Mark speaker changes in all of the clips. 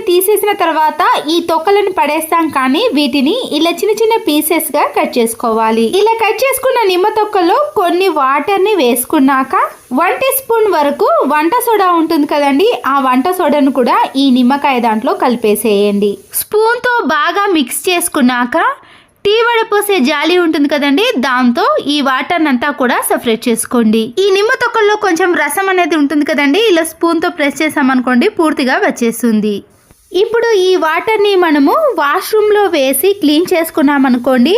Speaker 1: తొక్కని తీసేసిన తర్వాత ఈ తొక్కలను పడేస్తాం కానీ వీటిని ఇలా చిన్న చిన్న పీసెస్గా కట్ చేసుకోవాలి. ఇలా కట్ చేసుకున్న నిమ్మ తొక్కలో కొన్ని వాటర్ని వేసుకున్నాక వన్ టీ స్పూన్ వరకు వంట సోడా ఉంటుంది కదండి ఆ వంట సోడాను కూడా ఈ నిమ్మకాయ దాంట్లో కలిపేసేయండి. స్పూన్తో బాగా మిక్స్ చేసుకున్నాక టీ వడపోసే జాలి ఉంటుంది కదండి దాంతో ఈ వాటర్ అంతా కూడా సపరేట్ చేసుకోండి. ఈ నిమ్మ తొక్కల్లో కొంచెం రసం అనేది ఉంటుంది కదండి ఇలా స్పూన్తో ప్రెస్ చేసామనుకోండి పూర్తిగా వచ్చేస్తుంది. ఇప్పుడు ఈ వాటర్ని మనము వాష్రూమ్లో వేసి క్లీన్ చేసుకున్నాం అనుకోండి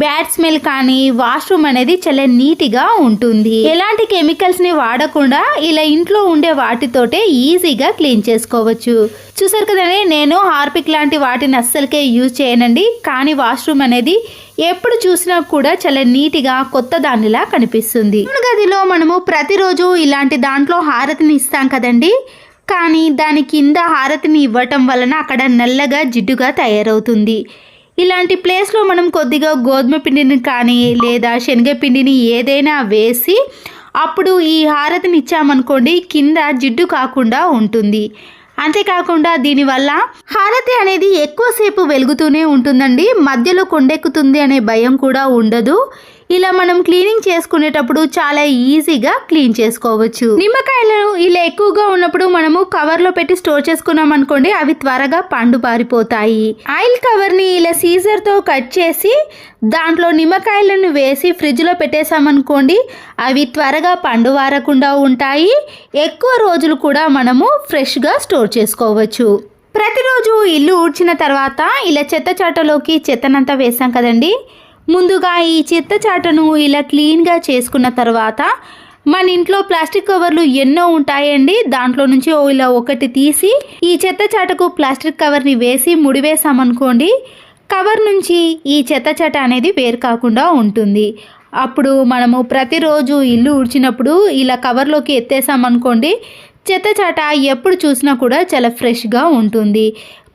Speaker 1: బ్యాడ్ స్మెల్ కానీ వాష్రూమ్ అనేది చాలా నీట్గా ఉంటుంది. ఎలాంటి కెమికల్స్ని వాడకుండా ఇలా ఇంట్లో ఉండే వాటితోటే ఈజీగా క్లీన్ చేసుకోవచ్చు. చూసారు కదండి నేను హార్పిక్ లాంటి వాటిని అస్సలకే యూజ్ చేయనండి. కానీ వాష్రూమ్ అనేది ఎప్పుడు చూసినా కూడా చాలా నీట్గా కొత్త దానిలా కనిపిస్తుంది. గదిలో మనము ప్రతిరోజు ఇలాంటి దాంట్లో హారతిని ఇస్తాం కదండి. కానీ దాని కింద హారతిని ఇవ్వటం వలన అక్కడ నల్లగా జిడ్డుగా తయారవుతుంది. ఇలాంటి ప్లేస్లో మనం కొద్దిగా గోధుమ పిండిని కానీ లేదా శనగపిండిని ఏదైనా వేసి అప్పుడు ఈ హారతిని ఇచ్చామనుకోండి కింద జిడ్డు కాకుండా ఉంటుంది. అంతేకాకుండా దీనివల్ల హారతి అనేది ఎక్కువసేపు వెలుగుతూనే ఉంటుందండి. మధ్యలో కొండెక్కుతుంది అనే భయం కూడా ఉండదు. ఇలా మనం క్లీనింగ్ చేసుకునేటప్పుడు చాలా ఈజీగా క్లీన్ చేసుకోవచ్చు. నిమ్మకాయలు ఇలా ఎక్కువగా ఉన్నప్పుడు మనము కవర్లో పెట్టి స్టోర్ చేసుకున్నాం అనుకోండి అవి త్వరగా పండు పారిపోతాయి. ఆయిల్ కవర్ని ఇలా సీజర్తో కట్ చేసి దాంట్లో నిమ్మకాయలను వేసి ఫ్రిడ్జ్లో పెట్టేసామనుకోండి అవి త్వరగా పండు వారకుండా ఉంటాయి. ఎక్కువ రోజులు కూడా మనము ఫ్రెష్గా స్టోర్ చేసుకోవచ్చు. ప్రతిరోజు ఇల్లు ఊడ్చిన తర్వాత ఇలా చెత్త చాటలోకి చెత్తనంతా వేసాం కదండి ముందుగా ఈ చెత్త చాటను ఇలా క్లీన్గా చేసుకున్న తర్వాత మన ఇంట్లో ప్లాస్టిక్ కవర్లు ఎన్నో ఉంటాయండి. దాంట్లో నుంచి ఇలా ఒకటి తీసి ఈ చెత్త చాటకు ప్లాస్టిక్ కవర్ని వేసి ముడివేసామనుకోండి కవర్ నుంచి ఈ చెత్త చాట అనేది వేరు కాకుండా ఉంటుంది. అప్పుడు మనము ప్రతిరోజు ఇల్లు ఉడిచినప్పుడు ఇలా కవర్లోకి ఎత్తేసామనుకోండి చెత్త చాట ఎప్పుడు చూసినా కూడా చాలా ఫ్రెష్గా ఉంటుంది.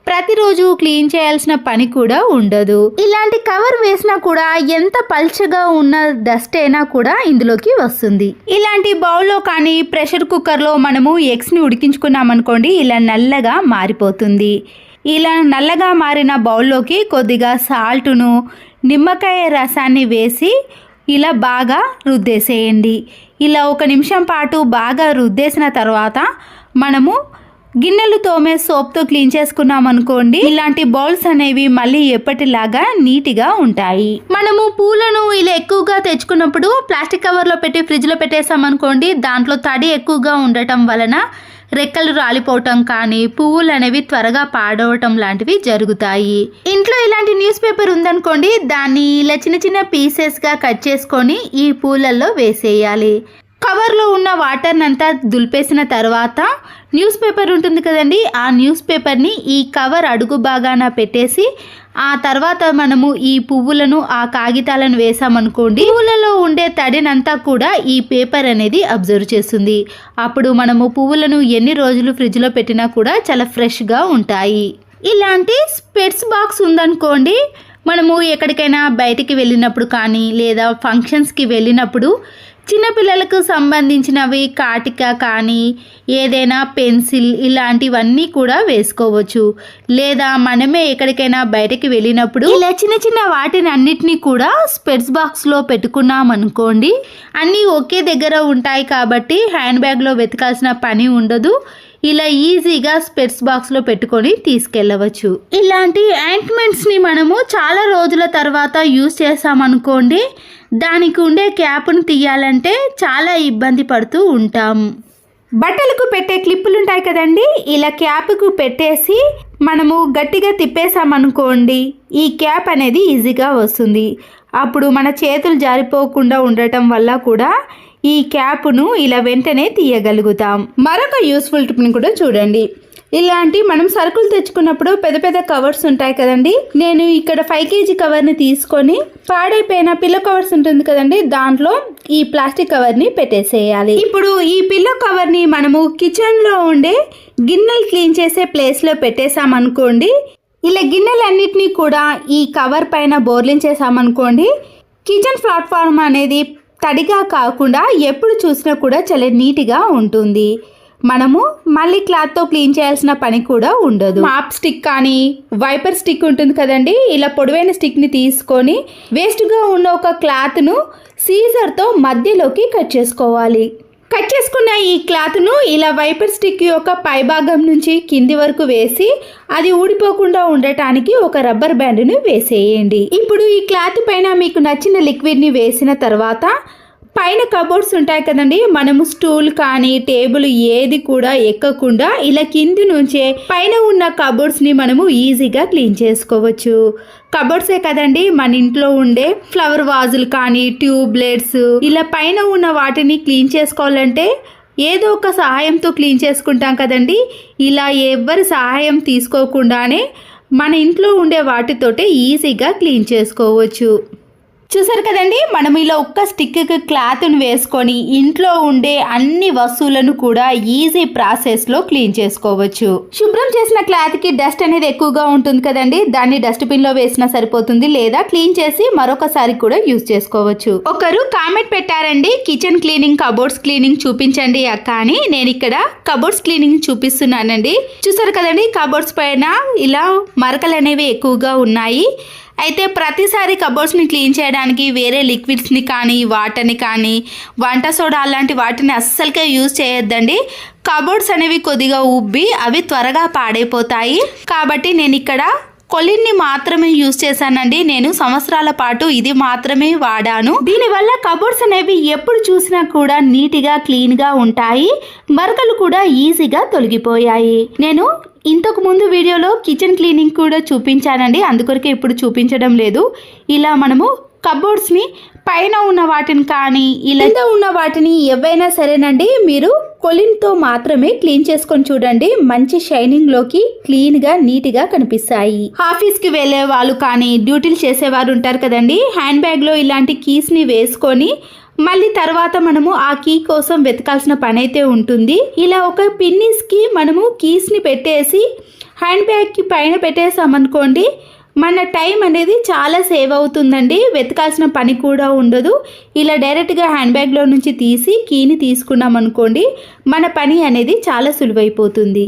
Speaker 1: ప్రతిరోజు క్లీన్ చేయాల్సిన పని కూడా ఉండదు. ఇలాంటి కవర్ వేసినా కూడా ఎంత పల్చగా ఉన్న డస్ట్ అయినా కూడా ఇందులోకి వస్తుంది. ఇలాంటి బౌల్లో కానీ ప్రెషర్ కుక్కర్లో మనము ఎగ్స్ని ఉడికించుకున్నాం అనుకోండి ఇలా నల్లగా మారిపోతుంది. ఇలా నల్లగా మారిన బౌల్లోకి కొద్దిగా సాల్టును నిమ్మకాయ రసాన్ని వేసి ఇలా బాగా రుద్దేసేయండి. ఇలా ఒక నిమిషం పాటు బాగా రుద్దేసిన తర్వాత మనము గిన్నెలు తోమే సోప్తో క్లీన్ చేసుకున్నాం అనుకోండి ఇలాంటి బౌల్స్ అనేవి మళ్ళీ ఎప్పటిలాగా నీట్గా ఉంటాయి. మనము పూలను ఇలా ఎక్కువగా తెచ్చుకున్నప్పుడు ప్లాస్టిక్ కవర్లో పెట్టి ఫ్రిడ్జ్లో పెట్టేసాం అనుకోండి దాంట్లో తడి ఎక్కువగా ఉండటం వలన రెక్కలు రాలిపోవటం కానీ పువ్వులు అనేవి త్వరగా పాడవటం లాంటివి జరుగుతాయి. ఇంట్లో ఇలాంటి న్యూస్ పేపర్ ఉందనుకోండి దాన్ని ఇలా చిన్న చిన్న పీసెస్గా కట్ చేసుకొని ఈ పూలల్లో వేసేయాలి. కవర్లో ఉన్న వాటర్ని అంతా దులిపేసిన తర్వాత న్యూస్ పేపర్ ఉంటుంది కదండి ఆ న్యూస్ పేపర్ని ఈ కవర్ అడుగు భాగాన పెట్టేసి ఆ తర్వాత మనము ఈ పువ్వులను ఆ కాగితాలను వేసామనుకోండి పువ్వులలో ఉండే తడినంతా కూడా ఈ పేపర్ అనేది అబ్జర్వ్ చేస్తుంది. అప్పుడు మనము పువ్వులను ఎన్ని రోజులు ఫ్రిడ్జ్లో పెట్టినా కూడా చాలా ఫ్రెష్గా ఉంటాయి. ఇలాంటి స్పెట్స్ బాక్స్ ఉందనుకోండి మనము ఎక్కడికైనా బయటికి వెళ్ళినప్పుడు కానీ లేదా ఫంక్షన్స్కి వెళ్ళినప్పుడు చిన్నపిల్లలకు సంబంధించినవి కాటిక కానీ ఏదైనా పెన్సిల్ ఇలాంటివన్నీ కూడా వేసుకోవచ్చు. లేదా మనమే ఎక్కడికైనా బయటకి వెళ్ళినప్పుడు ఇలా చిన్న చిన్న వాటిని అన్నిటినీ కూడా స్పెట్స్ బాక్స్లో పెట్టుకున్నాం అనుకోండి అన్నీ ఒకే దగ్గర ఉంటాయి కాబట్టి హ్యాండ్ బ్యాగ్లో వెతకాల్సిన పని ఉండదు. ఇలా ఈజీగా స్పెట్స్ బాక్స్లో పెట్టుకొని తీసుకెళ్ళవచ్చు. ఇలాంటి యాంట్మెంట్స్ని మనము చాలా రోజుల తర్వాత యూజ్ చేసామనుకోండి దానికి ఉండే క్యాప్ను తీయాలంటే చాలా ఇబ్బంది పడుతూ ఉంటాం. బట్టలకు పెట్టే క్లిప్పులు ఉంటాయి కదండి ఇలా క్యాప్కు పెట్టేసి మనము గట్టిగా తిప్పేసామనుకోండి ఈ క్యాప్ అనేది ఈజీగా వస్తుంది. అప్పుడు మన చేతులు జారిపోకుండా ఉండటం వల్ల కూడా ఈ క్యాప్ను ఇలా వెంటనే తీయగలుగుతాం. మరొక యూస్ఫుల్ టిప్ని కూడా చూడండి. ఇలాంటి మనం సరుకులు తెచ్చుకున్నప్పుడు పెద్ద పెద్ద కవర్స్ ఉంటాయి కదండి. నేను ఇక్కడ ఫైవ్ కేజీ కవర్ని తీసుకొని పాడైపోయిన పిల్ల కవర్స్ ఉంటుంది కదండి. దాంట్లో ఈ ప్లాస్టిక్ కవర్ని పెట్టేసేయాలి. ఇప్పుడు ఈ పిల్లో కవర్ని మనము కిచెన్లో ఉండే గిన్నెలు క్లీన్ చేసే ప్లేస్లో పెట్టేసామనుకోండి ఇలా గిన్నెలన్నిటినీ కూడా ఈ కవర్ పైన బోర్లించేసామనుకోండి కిచెన్ ప్లాట్ఫామ్ అనేది తడిగా కాకుండా ఎప్పుడు చూసినా కూడా చాలా నీట్గా ఉంటుంది. మనము మళ్ళీ క్లాత్తో క్లీన్ చేయాల్సిన పని కూడా ఉండదు. మాప్ స్టిక్ కానీ వైపర్ స్టిక్ ఉంటుంది కదండి ఇలా పొడవైన స్టిక్ని తీసుకొని వేస్ట్గా ఉన్న ఒక క్లాత్ను సీజర్తో మధ్యలోకి కట్ చేసుకోవాలి. కట్ చేసుకున్న ఈ క్లాత్ను ఇలా వైపర్ స్టిక్ యొక్క పైభాగం నుంచి కింది వరకు వేసి అది ఊడిపోకుండా ఉండటానికి ఒక రబ్బర్ బ్యాండ్ను వేసేయండి. ఇప్పుడు ఈ క్లాత్ పైన మీకు నచ్చిన లిక్విడ్ని వేసిన తర్వాత పైన కబోర్డ్స్ ఉంటాయి కదండి. మనము స్టూల్ కానీ టేబుల్ ఏది కూడా ఎక్కకుండా ఇలా కింది నుంచే పైన ఉన్న కబోర్డ్స్ని మనము ఈజీగా క్లీన్ చేసుకోవచ్చు. కబోర్డ్సే కదండి మన ఇంట్లో ఉండే ఫ్లవర్ వాజులు కానీ ట్యూబ్లెట్స్ ఇలా పైన ఉన్న వాటిని క్లీన్ చేసుకోవాలంటే ఏదో ఒక సహాయంతో క్లీన్ చేసుకుంటాం కదండి. ఇలా ఎవరి సహాయం తీసుకోకుండానే మన ఇంట్లో ఉండే వాటితోటే ఈజీగా క్లీన్ చేసుకోవచ్చు. చూసారు కదండి? మనం ఇలా ఒక్క స్టిక్కి క్లాత్ను వేసుకొని ఇంట్లో ఉండే అన్ని వస్తువులను కూడా ఈజీ ప్రాసెస్లో క్లీన్ చేసుకోవచ్చు. శుభ్రం చేసిన క్లాత్కి డస్ట్ అనేది ఎక్కువగా ఉంటుంది కదండి? దాన్ని డస్ట్బిన్లో వేసినా సరిపోతుంది లేదా క్లీన్ చేసి మరొకసారి కూడా యూజ్ చేసుకోవచ్చు. ఒకరు కామెంట్ పెట్టారండి కిచెన్ క్లీనింగ్ కబోర్డ్స్ క్లీనింగ్ చూపించండి అక్క అని. నేను ఇక్కడ కబోర్డ్స్ క్లీనింగ్ చూపిస్తున్నానండి. చూసారు కదండి? కబోర్డ్స్ పైన ఇలా మరకలు అనేవి ఎక్కువగా ఉన్నాయి. అయితే ప్రతిసారి కబోర్డ్స్ని క్లీన్ చేయడానికి వేరే లిక్విడ్స్ని కానీ వాటర్ని కానీ వంట సోడా అలాంటి వాటిని అస్సలుగా యూజ్ చేయొద్దండి. కబోర్డ్స్ అనేవి కొద్దిగా ఉబ్బి అవి త్వరగా పాడైపోతాయి. కాబట్టి నేను ఇక్కడ కొలిన్ని మాత్రమే యూజ్ చేశానండి. నేను సంవత్సరాల పాటు ఇది మాత్రమే వాడాను. దీనివల్ల కబోర్డ్స్ అనేవి ఎప్పుడు చూసినా కూడా నీట్గా క్లీన్గా ఉంటాయి. మరకలు కూడా ఈజీగా తొలగిపోయాయి. నేను ఇంతకు ముందు వీడియోలో కిచెన్ క్లీనింగ్ కూడా చూపించానండి. అందుకొరకే ఇప్పుడు చూపించడం లేదు. ఇలా మనము కబోర్డ్స్ని పైన ఉన్న వాటిని కానీ ఇలా ఉన్న వాటిని ఏవైనా సరేనండి మీరు కొలిన్తో మాత్రమే క్లీన్ చేసుకొని చూడండి. మంచి షైనింగ్లోకి క్లీన్గా నీట్గా కనిపిస్తాయి. ఆఫీస్కి వెళ్ళే వాళ్ళు కానీ డ్యూటీలు చేసేవారు ఉంటారు కదండి. హ్యాండ్ బ్యాగ్లో ఇలాంటి కీస్ని వేసుకొని మళ్ళీ తర్వాత మనము ఆ కీ కోసం వెతకాల్సిన పని అయితే ఉంటుంది. ఇలా ఒక పిన్నిస్కి మనము కీస్ని పెట్టేసి హ్యాండ్ బ్యాగ్కి పైన పెట్టేసామనుకోండి మన టైం అనేది చాలా సేవ్ అవుతుందండి. వెతకాల్సిన పని కూడా ఉండదు. ఇలా డైరెక్ట్గా హ్యాండ్ బ్యాగ్లో నుంచి తీసి కీని తీసుకున్నాం అనుకోండి మన పని అనేది చాలా సులువైపోతుంది.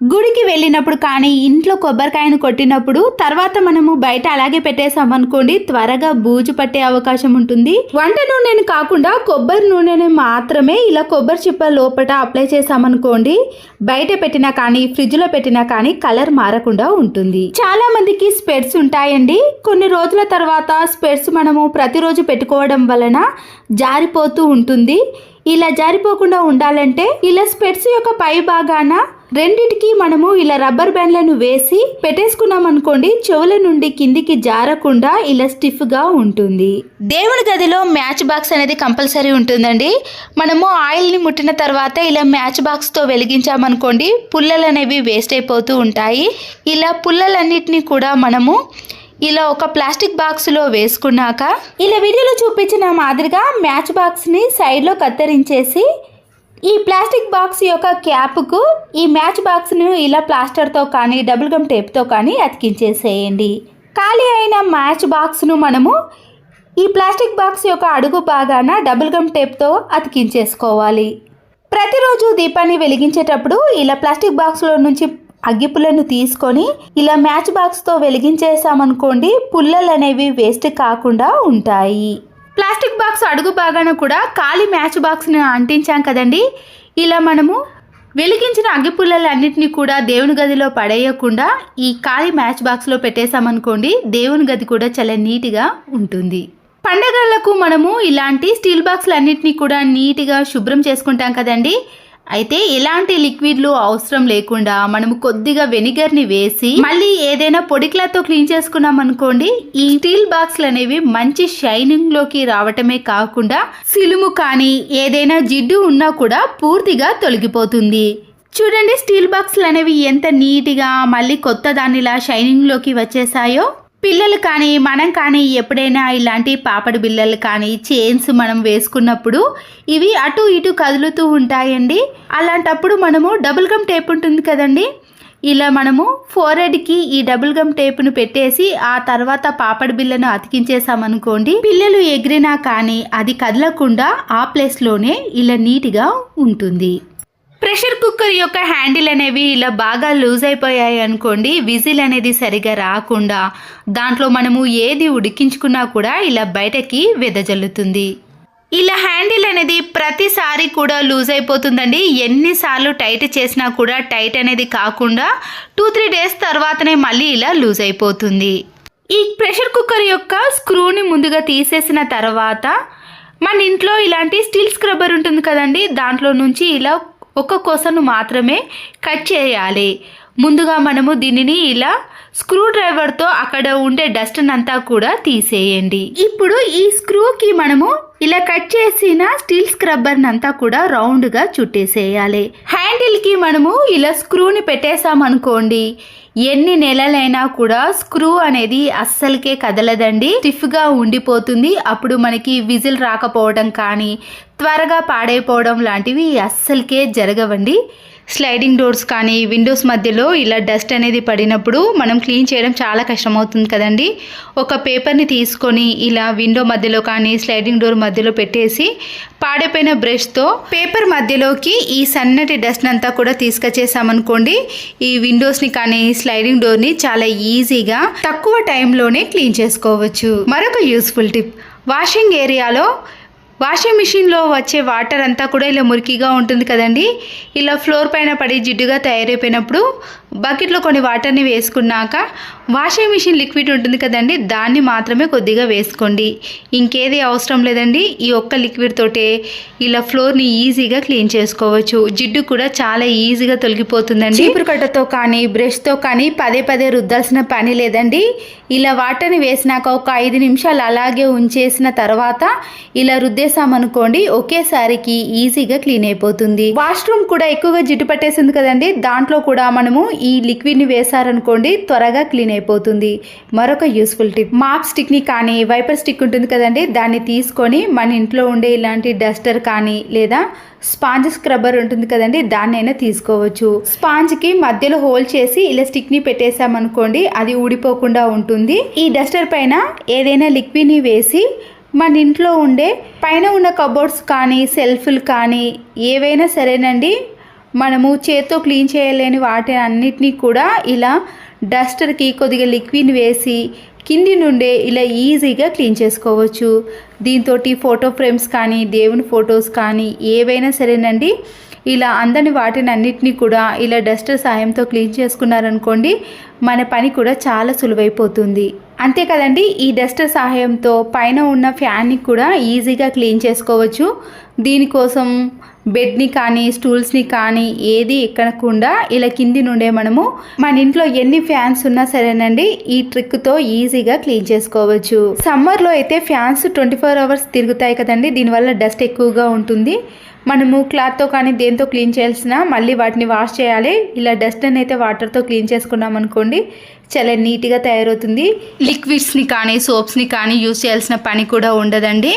Speaker 1: గుడికి వెళ్ళినప్పుడు కానీ ఇంట్లో కొబ్బరికాయను కొట్టినప్పుడు తర్వాత మనము బయట అలాగే పెట్టేసామనుకోండి త్వరగా బూజు పట్టే అవకాశం ఉంటుంది. వంట నూనెను కాకుండా కొబ్బరి నూనెని మాత్రమే ఇలా కొబ్బరి చిప్ప లోపల అప్లై చేసామనుకోండి బయట పెట్టినా కానీ ఫ్రిడ్జ్లో పెట్టినా కానీ కలర్ మారకుండా ఉంటుంది. చాలా మందికి స్పెడ్స్ ఉంటాయండి. కొన్ని రోజుల తర్వాత స్పెడ్స్ మనము ప్రతిరోజు పెట్టుకోవడం వలన జారిపోతూ ఉంటుంది. ఇలా జారిపోకుండా ఉండాలంటే ఇలా స్పెట్స్ యొక్క పై భాగాన రెండిటికి మనము ఇలా రబ్బర్ బ్యాండ్లను వేసి పెట్టేసుకున్నాం అనుకోండి చెవుల నుండి కిందికి జారకుండా ఇలా స్టిఫ్గా ఉంటుంది. దేవుడి గదిలో మ్యాచ్ బాక్స్ అనేది కంపల్సరీ ఉంటుందండి. మనము ఆయిల్ని ముట్టిన తర్వాత ఇలా మ్యాచ్ బాక్స్తో వెలిగించామనుకోండి పుల్లలు అనేవి వేస్ట్ అయిపోతూ ఉంటాయి. ఇలా పుల్లలన్నిటిని కూడా మనము ఇలా ఒక ప్లాస్టిక్ బాక్స్లో వేసుకున్నాక ఇలా వీడియోలో చూపించిన మాదిరిగా మ్యాచ్ బాక్స్ని సైడ్లో కత్తిరించేసి ఈ ప్లాస్టిక్ బాక్స్ యొక్క క్యాప్కు ఈ మ్యాచ్ బాక్స్ను ఇలా ప్లాస్టర్తో కానీ డబుల్ గమ్ టేప్తో కానీ అతికించేసేయండి. ఖాళీ అయిన మ్యాచ్ బాక్స్ను మనము ఈ ప్లాస్టిక్ బాక్స్ యొక్క అడుగు భాగాన డబుల్ గమ్ టేప్తో అతికించేసుకోవాలి. ప్రతిరోజు దీపాన్ని వెలిగించేటప్పుడు ఇలా ప్లాస్టిక్ బాక్స్లో నుంచి అగ్గిపుల్లను తీసుకొని ఇలా మ్యాచ్ బాక్స్తో వెలిగించేసామనుకోండి పుల్లలు అనేవి వేస్ట్ కాకుండా ఉంటాయి. ప్లాస్టిక్ బాక్స్ అడుగు భాగాన కూడా ఖాళీ మ్యాచ్ బాక్స్ని అంటించాం కదండి. ఇలా మనము వెలిగించిన అగ్గిపుల్లలన్నింటినీ కూడా దేవుని గదిలో పడేయకుండా ఈ ఖాళీ మ్యాచ్ బాక్స్లో పెట్టేశామనుకోండి దేవుని గది కూడా చాలా నీట్గా ఉంటుంది. పండగలకు మనము ఇలాంటి స్టీల్ బాక్స్లు అన్నింటినీ కూడా నీట్గా శుభ్రం చేసుకుంటాం కదండి. అయితే ఎలాంటి లిక్విడ్లు అవసరం లేకుండా మనము కొద్దిగా వెనిగర్ని వేసి మళ్ళీ ఏదైనా పొడిక్లతో క్లీన్ చేసుకున్నాం అనుకోండి ఈ స్టీల్ బాక్స్లు అనేవి మంచి షైనింగ్లోకి రావటమే కాకుండా సిలుము కానీ ఏదైనా జిడ్డు ఉన్నా కూడా పూర్తిగా తొలగిపోతుంది. చూడండి స్టీల్ బాక్స్లు అనేవి ఎంత నీట్గా మళ్ళీ కొత్త దానిలా షైనింగ్లోకి వచ్చేసాయో. పిల్లలు కానీ మనం కానీ ఎప్పుడైనా ఇలాంటి పాపడి బిల్లలు కానీ చైన్స్ మనం వేసుకున్నప్పుడు ఇవి అటు ఇటు కదులుతూ ఉంటాయండి. అలాంటప్పుడు మనము డబుల్ గమ్ టేప్ ఉంటుంది కదండి. ఇలా మనము ఫోర్ హెడ్కి ఈ డబుల్ గమ్ టేప్ను పెట్టేసి ఆ తర్వాత పాపడి బిల్లను అతికించేసామనుకోండి పిల్లలు ఎగిరినా కానీ అది కదలకుండా ఆ ప్లేస్లోనే ఇలా నీట్గా ఉంటుంది. ప్రెషర్ కుక్కర్ యొక్క హ్యాండిల్ అనేవి ఇలా బాగా లూజ్ అయిపోయాయి అనుకోండి విజిల్ అనేది సరిగా రాకుండా దాంట్లో మనము ఏది ఉడికించుకున్నా కూడా ఇలా బయటకి వెదజల్లుతుంది. ఇలా హ్యాండిల్ అనేది ప్రతిసారి కూడా లూజ్ అయిపోతుందండి. ఎన్నిసార్లు టైట్ చేసినా కూడా టైట్ అనేది కాకుండా టూ త్రీ డేస్ తర్వాతనే మళ్ళీ ఇలా లూజ్ అయిపోతుంది. ఈ ప్రెషర్ కుక్కర్ యొక్క స్క్రూని ముందుగా తీసేసిన తర్వాత మన ఇంట్లో ఇలాంటి స్టీల్ స్క్రబ్బర్ ఉంటుంది కదండి దాంట్లో నుంచి ఇలా ఒక కొసను మాత్రమే కట్ చేయాలి. ముందుగా మనము దీనిని ఇలా స్క్రూ డ్రైవర్తో అక్కడ ఉండే డస్ట్ అంతా కూడా తీసేయండి. ఇప్పుడు ఈ స్క్రూకి మనము ఇలా కట్ చేసిన స్టీల్ స్క్రబ్బర్ అంతా కూడా రౌండ్గా చుట్టేసేయాలి. హ్యాండిల్కి మనము ఇలా స్క్రూని పెట్టేసామనుకోండి ఎన్ని నెలలైనా కూడా స్క్రూ అనేది అస్సలకే కదలదండి. స్టిఫ్గా ఉండిపోతుంది. అప్పుడు మనకి విజిల్ రాకపోవడం కానీ త్వరగా పాడైపోవడం లాంటివి అస్సలకే జరగవండి. స్లైడింగ్ డోర్స్ కానీ విండోస్ మధ్యలో ఇలా డస్ట్ అనేది పడినప్పుడు మనం క్లీన్ చేయడం చాలా కష్టమవుతుంది కదండి. ఒక పేపర్ని తీసుకొని ఇలా విండో మధ్యలో కానీ స్లైడింగ్ డోర్ మధ్యలో పెట్టేసి పాడైపోయిన బ్రష్తో పేపర్ మధ్యలోకి ఈ సన్నటి డస్ట్ అంతా కూడా తీసుకొచ్చేసామనుకోండి ఈ విండోస్ని కానీ స్లైడింగ్ డోర్ని చాలా ఈజీగా తక్కువ టైంలోనే క్లీన్ చేసుకోవచ్చు. మరొక యూస్ఫుల్ టిప్ వాషింగ్ ఏరియాలో వాషింగ్ మిషన్లో వచ్చే వాటర్ అంతా కూడా ఇలా మురికిగా ఉంటుంది కదండి. ఇలా ఫ్లోర్ పైన పడి జిడ్డుగా తయారైపోయినప్పుడు బకెట్లో కొన్ని వాటర్ని వేసుకున్నాక వాషింగ్ మిషన్ లిక్విడ్ ఉంటుంది కదండి దాన్ని మాత్రమే కొద్దిగా వేసుకోండి. ఇంకేది అవసరం లేదండి ఈ ఒక్క లిక్విడ్ తోటే ఇలా ఫ్లోర్ని ఈజీగా క్లీన్ చేసుకోవచ్చు. జిడ్డు కూడా చాలా ఈజీగా తొలగిపోతుందండి. చీపురు కట్టతో కానీ బ్రష్తో కానీ పదే పదే రుద్దాల్సిన పని లేదండి. ఇలా వాటర్ని వేసినాక ఒక ఐదు నిమిషాలు అలాగే ఉంచేసిన తర్వాత ఇలా రుద్దేశామనుకోండి ఒకేసారికి ఈజీగా క్లీన్ అయిపోతుంది. వాష్రూమ్ కూడా ఎక్కువగా జిడ్డు పట్టేసింది కదండి దాంట్లో కూడా మనము ఈ లిక్విడ్ని వేసారనుకోండి త్వరగా క్లీన్ అయిపోతుంది. మరొక యూస్ఫుల్ టిప్. మాప్ స్టిక్ని కానీ వైపర్ స్టిక్ ఉంటుంది కదండి దాన్ని తీసుకొని మన ఇంట్లో ఉండే ఇలాంటి డస్టర్ కానీ లేదా స్పాంజ్ స్క్రబ్బర్ ఉంటుంది కదండి దాన్నైనా తీసుకోవచ్చు. స్పాంజ్కి మధ్యలో హోల్ చేసి ఇలా స్టిక్ని పెట్టేసామనుకోండి అది ఊడిపోకుండా ఉంటుంది. ఈ డస్టర్ పైన ఏదైనా లిక్విడ్ని వేసి మన ఇంట్లో ఉండే పైన ఉన్న కబోర్డ్స్ కానీ సెల్ఫ్లు కానీ ఏవైనా సరేనండి మనము చేత్తో క్లీన్ చేయలేని వాటి అన్నిటినీ కూడా ఇలా డస్టర్కి కొద్దిగా లిక్విడ్ వేసి కింది నుండే ఇలా ఈజీగా క్లీన్ చేసుకోవచ్చు. దీంతో ఫోటో ఫ్రేమ్స్ కానీ దేవుని ఫొటోస్ కానీ ఏవైనా సరేనండి. ఇలా అందని వాటిని అన్నిటినీ కూడా ఇలా డస్టర్ సాయంతో క్లీన్ చేసుకున్నారనుకోండి మన పని కూడా చాలా సులువైపోతుంది. అంతే కదండి ఈ డస్టర్ సహాయంతో పైన ఉన్న ఫ్యాన్ని కూడా ఈజీగా క్లీన్ చేసుకోవచ్చు. దీనికోసం బెడ్ని కానీ స్టూల్స్ని కానీ ఏది ఎక్కనకుండా ఇలా కింది నుండే మనము మన ఇంట్లో ఎన్ని ఫ్యాన్స్ ఉన్నా సరేనండి ఈ ట్రిక్తో ఈజీగా క్లీన్ చేసుకోవచ్చు. సమ్మర్లో అయితే ఫ్యాన్స్ ట్వంటీ ఫోర్ అవర్స్ తిరుగుతాయి కదండి దీనివల్ల డస్ట్ ఎక్కువగా ఉంటుంది. మనము క్లాత్తో కానీ దేంతో క్లీన్ చేయాల్సిన మళ్ళీ వాటిని వాష్ చేయాలి. ఇలా డస్ట్ని అయితే వాటర్తో క్లీన్ చేసుకున్నాం అనుకోండి చాలా నీట్గా తయారవుతుంది. లిక్విడ్స్ని కానీ సోప్స్ని కానీ యూస్ చేయాల్సిన పని కూడా ఉండదండి.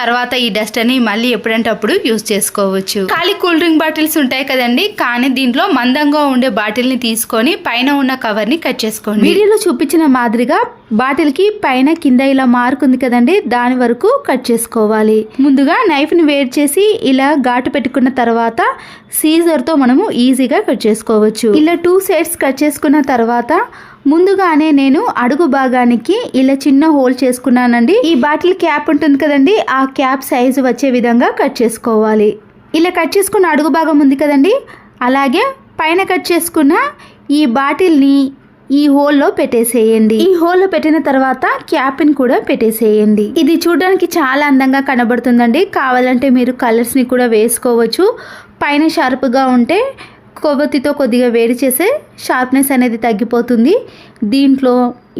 Speaker 1: తర్వాత ఈ డస్ట్ అని మళ్ళీ ఎప్పుడంటే అప్పుడు యూస్ చేసుకోవచ్చు. ఖాళీ కూల్ డ్రింక్ బాటిల్స్ ఉంటాయి కదండి కానీ దీంట్లో మందంగా ఉండే బాటిల్ని తీసుకొని పైన ఉన్న కవర్ని కట్ చేసుకోండి. వీడియోలో చూపించిన మాదిరిగా బాటిల్కి పైన కింద ఇలా మార్క్ ఉంది కదండి దాని వరకు కట్ చేసుకోవాలి. ముందుగా నైఫ్ని వేడి చేసి ఇలా ఘాటు పెట్టుకున్న తర్వాత సీజర్తో మనము ఈజీగా కట్ చేసుకోవచ్చు. ఇలా టూ సైడ్స్ కట్ చేసుకున్న తర్వాత ముందుగానే నేను అడుగు భాగానికి ఇలా చిన్న హోల్ చేసుకున్నానండి. ఈ బాటిల్ క్యాప్ ఉంటుంది కదండి ఆ క్యాప్ సైజు వచ్చే విధంగా కట్ చేసుకోవాలి. ఇలా కట్ చేసుకున్న అడుగు భాగం ఉంది కదండి అలాగే పైన కట్ చేసుకున్న ఈ బాటిల్ని ఈ హోల్లో పెట్టేసేయండి. ఈ హోల్లో పెట్టిన తర్వాత క్యాప్ని కూడా పెట్టేసేయండి. ఇది చూడడానికి చాలా అందంగా కనబడుతుందండి. కావాలంటే మీరు కలర్స్ని కూడా వేసుకోవచ్చు. పైన షార్ప్గా ఉంటే కొవ్వొత్తితో కొద్దిగా వేడి చేసే షార్ప్నెస్ అనేది తగ్గిపోతుంది. దీంట్లో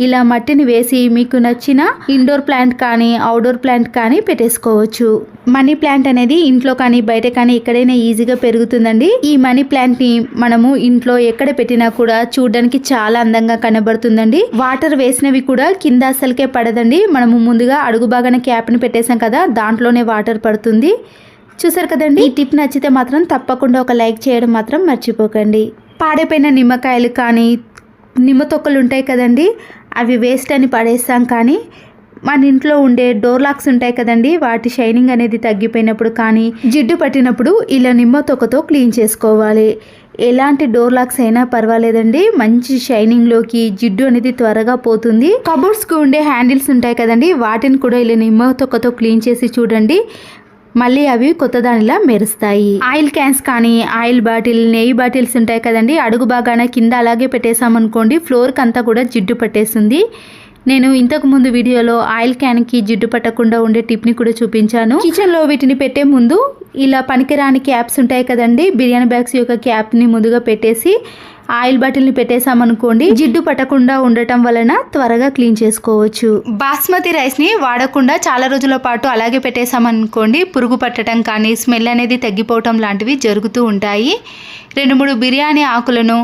Speaker 1: ఇలా మట్టిని వేసి మీకు నచ్చిన ఇండోర్ ప్లాంట్ కానీ అవుట్డోర్ ప్లాంట్ కానీ పెట్టేసుకోవచ్చు. మనీ ప్లాంట్ అనేది ఇంట్లో కానీ బయట కానీ ఎక్కడైనా ఈజీగా పెరుగుతుందండి. ఈ మనీ ప్లాంట్ని మనము ఇంట్లో ఎక్కడ పెట్టినా కూడా చూడడానికి చాలా అందంగా కనబడుతుందండి. వాటర్ వేసినవి కూడా కింద అసలుకే పడదండి. మనము ముందుగా అడుగు భాగాన క్యాప్ని పెట్టేసాం కదా దాంట్లోనే వాటర్ పడుతుంది. చూసారు కదండి? ఈ టిప్ నచ్చితే మాత్రం తప్పకుండా ఒక లైక్ చేయడం మాత్రం మర్చిపోకండి. పాడైపోయిన నిమ్మకాయలు కానీ నిమ్మ తొక్కలు ఉంటాయి కదండి? అవి వేస్ట్ అని పడేస్తాం కానీ మన ఇంట్లో ఉండే డోర్ లాక్స్ ఉంటాయి కదండి? వాటి షైనింగ్ అనేది తగ్గిపోయినప్పుడు కానీ జిడ్డు పట్టినప్పుడు ఇలా నిమ్మ తొక్కతో క్లీన్ చేసుకోవాలి. ఎలాంటి డోర్ లాక్స్ అయినా పర్వాలేదండి. మంచి షైనింగ్లోకి జిడ్డు అనేది త్వరగా పోతుంది. కబోర్డ్స్కి ఉండే హ్యాండిల్స్ ఉంటాయి కదండి? వాటిని కూడా ఇలా నిమ్మ తొక్కతో క్లీన్ చేసి చూడండి. మళ్ళీ అవి కొత్త దానిలా మెరుస్తాయి. ఆయిల్ క్యాన్స్ కానీ ఆయిల్ బాటిల్ నెయ్యి బాటిల్స్ ఉంటాయి కదండి అడుగు బాగాన కింద అలాగే పెట్టేసామనుకోండి ఫ్లోర్కి అంతా కూడా జిడ్డు పట్టేస్తుంది. నేను ఇంతకు ముందు వీడియోలో ఆయిల్ క్యాన్కి జిడ్డు పట్టకుండా ఉండే టిప్ని కూడా చూపించాను. కిచెన్లో వీటిని పెట్టే ముందు ఇలా పనికిరాని క్యాప్స్ ఉంటాయి కదండి బిర్యానీ బ్యాగ్స్ యొక్క క్యాప్ని ముందుగా పెట్టేసి ఆయిల్ బాటిల్ని పెట్టేసామనుకోండి జిడ్డు పట్టకుండా ఉండటం వలన త్వరగా క్లీన్ చేసుకోవచ్చు. బాస్మతి రైస్ని వాడకుండా చాలా రోజుల పాటు అలాగే పెట్టేసామనుకోండి పురుగు పట్టడం కానీ స్మెల్ అనేది తగ్గిపోవటం లాంటివి జరుగుతూ ఉంటాయి. రెండు మూడు బిర్యానీ ఆకులను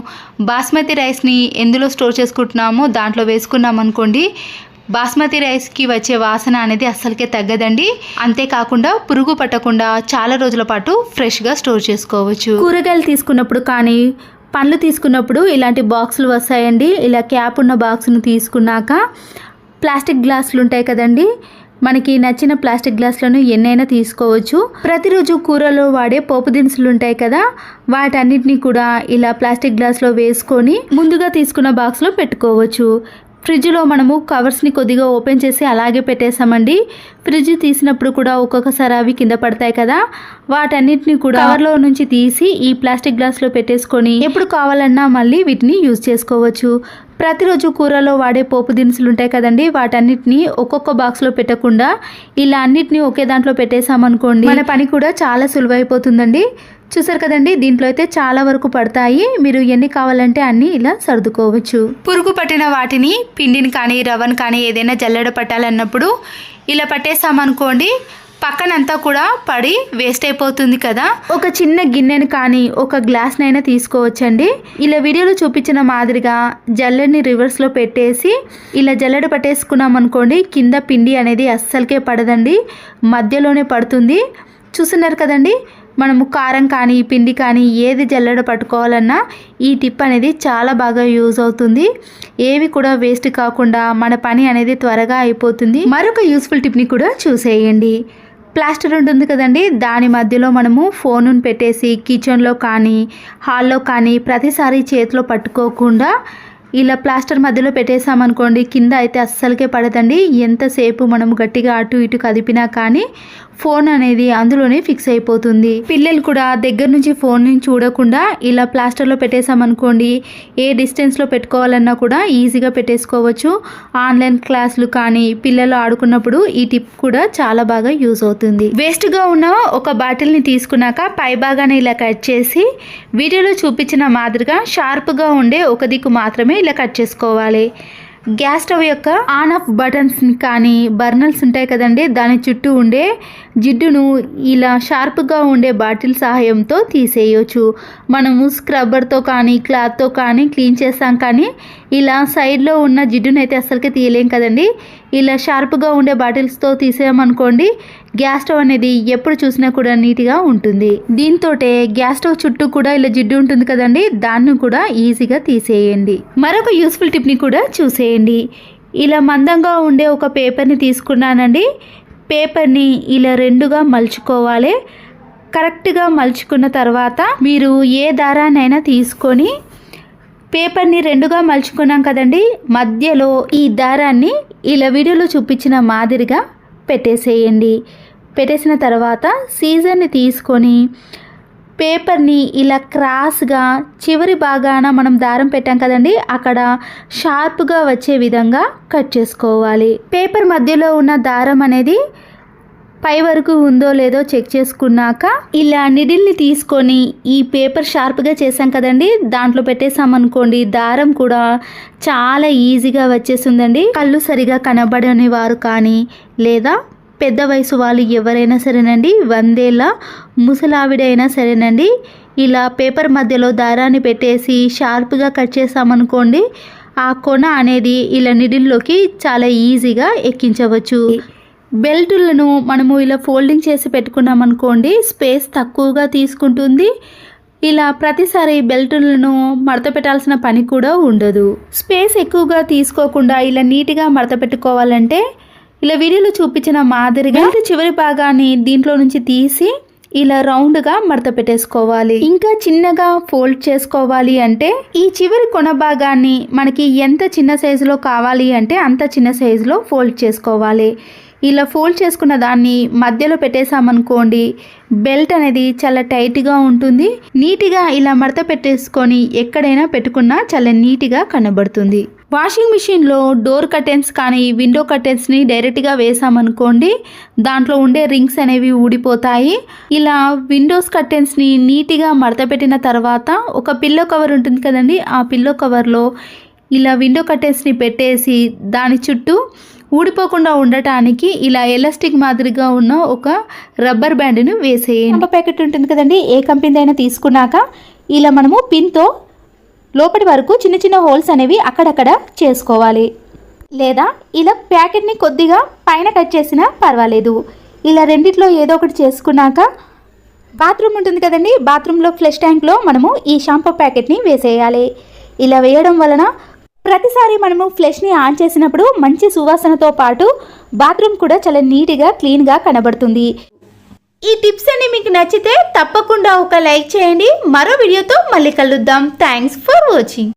Speaker 1: బాస్మతి రైస్ని ఎందులో స్టోర్ చేసుకుంటున్నామో దాంట్లో వేసుకున్నాం అనుకోండి బాస్మతి రైస్కి వచ్చే వాసన అనేది అస్సలకే తగ్గదండి. అంతేకాకుండా పురుగు పట్టకుండా చాలా రోజుల పాటు ఫ్రెష్గా స్టోర్ చేసుకోవచ్చు. కూరగాయలు తీసుకున్నప్పుడు కానీ పండ్లు తీసుకున్నప్పుడు ఇలాంటి బాక్సులు వస్తాయండి. ఇలా క్యాప్ ఉన్న బాక్స్ను తీసుకున్నాక ప్లాస్టిక్ గ్లాసులు ఉంటాయి కదండి. మనకి నచ్చిన ప్లాస్టిక్ గ్లాసులను ఎన్నైనా తీసుకోవచ్చు. ప్రతిరోజు కూరలో వాడే పోపు దినుసులు ఉంటాయి కదా వాటన్నిటిని కూడా ఇలా ప్లాస్టిక్ గ్లాస్లో వేసుకొని ముందుగా తీసుకున్న బాక్స్లో పెట్టుకోవచ్చు. ఫ్రిడ్జ్లో మనము కవర్స్ని కొద్దిగా ఓపెన్ చేసి అలాగే పెట్టేసామండి ఫ్రిడ్జ్ తీసినప్పుడు కూడా ఒక్కొక్కసారి అవి కింద పడతాయి కదా వాటన్నిటిని కూడా కవర్లో నుంచి తీసి ఈ ప్లాస్టిక్ గ్లాస్లో పెట్టేసుకొని ఎప్పుడు కావాలన్నా మళ్ళీ వీటిని యూజ్ చేసుకోవచ్చు. ప్రతిరోజు కూరలో వాడే పోపు దినుసులు ఉంటాయి కదండి వాటన్నిటిని ఒక్కొక్క బాక్స్లో పెట్టకుండా ఇలా అన్నిటిని ఒకే దాంట్లో పెట్టేసామనుకోండి మన పని కూడా చాలా సులువైపోతుందండి. చూసారు కదండి దీంట్లో అయితే చాలా వరకు పడతాయి. మీరు ఎన్ని కావాలంటే అన్ని ఇలా సర్దుకోవచ్చు. పురుగు పట్టిన వాటిని పిండిని కానీ రవ్వను కానీ ఏదైనా జల్లెడ పట్టాలన్నప్పుడు ఇలా పట్టేసామనుకోండి పక్కనంతా కూడా పడి వేస్ట్ అయిపోతుంది కదా. ఒక చిన్న గిన్నెను కానీ ఒక గ్లాస్నైనా తీసుకోవచ్చండి. ఇలా వీడియోలో చూపించిన మాదిరిగా జల్లెడని రివర్స్లో పెట్టేసి ఇలా జల్లెడ పట్టేసుకున్నాం అనుకోండి కింద పిండి అనేది అస్సలకే పడదండి. మధ్యలోనే పడుతుంది. చూస్తున్నారు కదండి మనము కారం కానీ పిండి కానీ ఏది జల్లెడ పట్టుకోవాలన్నా ఈ టిప్ అనేది చాలా బాగా యూజ్ అవుతుంది. ఏవి కూడా వేస్ట్ కాకుండా మన పని అనేది త్వరగా అయిపోతుంది. మరొక యూస్ఫుల్ టిప్ని కూడా చూసేయండి. ప్లాస్టర్ ఉంటుంది కదండి. దాని మధ్యలో మనము ఫోనును పెట్టేసి కిచెన్లో కానీ హాల్లో కానీ ప్రతిసారి చేతిలో పట్టుకోకుండా ఇలా ప్లాస్టర్ మధ్యలో పెట్టేసామనుకోండి కింద అయితే అస్సలకే పడదండి. ఎంతసేపు మనం గట్టిగా అటు ఇటు కదిపినా కానీ ఫోన్ అనేది అందులోనే ఫిక్స్ అయిపోతుంది. పిల్లలు కూడా దగ్గర నుంచి ఫోన్ని చూడకుండా ఇలా ప్లాస్టర్లో పెట్టేసామనుకోండి ఏ డిస్టెన్స్లో పెట్టుకోవాలన్నా కూడా ఈజీగా పెట్టేసుకోవచ్చు. ఆన్లైన్ క్లాసులు కానీ పిల్లలు ఆడుకున్నప్పుడు ఈ టిప్ కూడా చాలా బాగా యూజ్ అవుతుంది. వేస్ట్గా ఉన్న ఒక బాటిల్ని తీసుకున్నాక పై భాగాన్ని ఇలా కట్ చేసి వీడియోలో చూపించిన మాదిరిగా షార్ప్గా ఉండే ఒక దిక్కు మాత్రమే ఇలా కట్ చేసుకోవాలి. గ్యాస్ స్టవ్ యొక్క ఆన్ ఆఫ్ బటన్స్ కానీ బర్నర్స్ ఉంటాయి కదండి దాని చుట్టూ ఉండే జిడ్డును ఇలా షార్ప్గా ఉండే బాటిల్ సహాయంతో తీసేయచ్చు. మనము స్క్రబ్బర్తో కానీ క్లాత్తో కానీ క్లీన్ చేస్తాం కానీ ఇలా సైడ్లో ఉన్న జిడ్డును అయితే అస్సలకి తీయలేం కదండి. ఇలా షార్ప్గా ఉండే బాటిల్స్తో తీసేయమనుకోండి గ్యాస్ స్టవ్ అనేది ఎప్పుడు చూసినా కూడా నీట్గా ఉంటుంది. దీంతో గ్యాస్ స్టవ్ చుట్టూ కూడా ఇలా జిడ్డు ఉంటుంది కదండి దాన్ని కూడా ఈజీగా తీసేయండి. మరొక యూస్ఫుల్ టిప్ని కూడా చూసేయండి. ఇలా మందంగా ఉండే ఒక పేపర్ని తీసుకున్నానండి. పేపర్ని ఇలా రెండుగా మలుచుకోవాలి. కరెక్ట్గా మలుచుకున్న తర్వాత మీరు ఏ దారానైనా తీసుకొని పేపర్ని రెండుగా మలుచుకున్నాం కదండి మధ్యలో ఈ దారాన్ని ఇలా వీడియోలో చూపించిన మాదిరిగా పెట్టేసేయండి. పెట్టేసిన తర్వాత సీజర్ని తీసుకొని పేపర్ని ఇలా క్రాస్గా చివరి భాగాన మనం దారం పెట్టాం కదండి అక్కడ షార్ప్గా వచ్చే విధంగా కట్ చేసుకోవాలి. పేపర్ మధ్యలో ఉన్న దారం అనేది పై వరకు ఉందో లేదో చెక్ చేసుకున్నాక ఇలా నిడిల్ని తీసుకొని ఈ పేపర్ షార్ప్గా చేసాం కదండి దాంట్లో పెట్టేసామనుకోండి దారం కూడా చాలా ఈజీగా వచ్చేసిందండి కళ్ళు సరిగా కనబడని వారు కానీ లేదా పెద్ద వయసు వాళ్ళు ఎవరైనా సరేనండి వందేళ్ళ ముసలావిడైనా సరేనండి. ఇలా పేపర్ మధ్యలో దారాన్ని పెట్టేసి షార్ప్గా కట్ చేసామనుకోండి ఆ కొన అనేది ఇలా నిడిల్లోకి చాలా ఈజీగా ఎక్కించవచ్చు. బెల్టులను మనము ఇలా ఫోల్డింగ్ చేసి పెట్టుకున్నామనుకోండి స్పేస్ తక్కువగా తీసుకుంటుంది. ఇలా ప్రతిసారి బెల్టులను మడత పెట్టాల్సిన పని కూడా ఉండదు. స్పేస్ ఎక్కువగా తీసుకోకుండా ఇలా నీట్గా మడత పెట్టుకోవాలంటే ఇలా వీడియోలో చూపించిన మాదిరిగా చివరి భాగాన్ని దీంట్లో నుంచి తీసి ఇలా రౌండ్గా మడత పెట్టేసుకోవాలి. ఇంకా చిన్నగా ఫోల్డ్ చేసుకోవాలి అంటే ఈ చివరి కొన భాగాన్ని మనకి ఎంత చిన్న సైజులో కావాలి అంటే అంత చిన్న సైజులో ఫోల్డ్ చేసుకోవాలి. ఇలా ఫోల్డ్ చేసుకున్న దాన్ని మధ్యలో పెట్టేసామనుకోండి బెల్ట్ అనేది చాలా టైట్గా ఉంటుంది. నీట్గా ఇలా మడత పెట్టేసుకొని ఎక్కడైనా పెట్టుకున్నా చాలా నీట్గా కనబడుతుంది. వాషింగ్ మిషన్లో డోర్ కర్టెన్స్ కానీ విండో కర్టెన్స్ని డైరెక్ట్గా వేసామనుకోండి దాంట్లో ఉండే రింగ్స్ అనేవి ఊడిపోతాయి. ఇలా విండోస్ కర్టెన్స్ని నీట్గా మడతపెట్టిన తర్వాత ఒక పిల్లో కవర్ ఉంటుంది కదండి ఆ పిల్లో కవర్లో ఇలా విండో కర్టెన్స్ని పెట్టేసి దాని చుట్టూ ఊడిపోకుండా ఉండటానికి ఇలా ఎలాస్టిక్ మాదిరిగా ఉన్న ఒక రబ్బర్ బ్యాండ్ను వేసేయండి. ప్యాకెట్ ఉంటుంది కదండి ఏ కంపెనీ అయినా తీసుకున్నాక ఇలా మనము పిన్తో లోపటి వరకు చిన్న చిన్న హోల్స్ అనేవి అక్కడక్కడ చేసుకోవాలి. లేదా ఇలా ప్యాకెట్ని కొద్దిగా పైన కట్ చేసినా పర్వాలేదు. ఇలా రెండిట్లో ఏదో ఒకటి చేసుకున్నాక బాత్రూమ్ ఉంటుంది కదండి బాత్రూంలో ఫ్లెష్ ట్యాంక్లో మనము ఈ షాంపూ ప్యాకెట్ని వేసేయాలి. ఇలా వేయడం వలన ప్రతిసారి మనము ఫ్లెష్ని ఆన్ చేసినప్పుడు మంచి సువాసనతో పాటు బాత్రూమ్ కూడా చాలా నీట్గా క్లీన్గా కనబడుతుంది. ఈ టిప్స్ అన్ని మీకు నచ్చితే తప్పకుండా ఒక లైక్ చేయండి. మరో వీడియోతో మళ్ళీ కలుద్దాం. Thanks for watching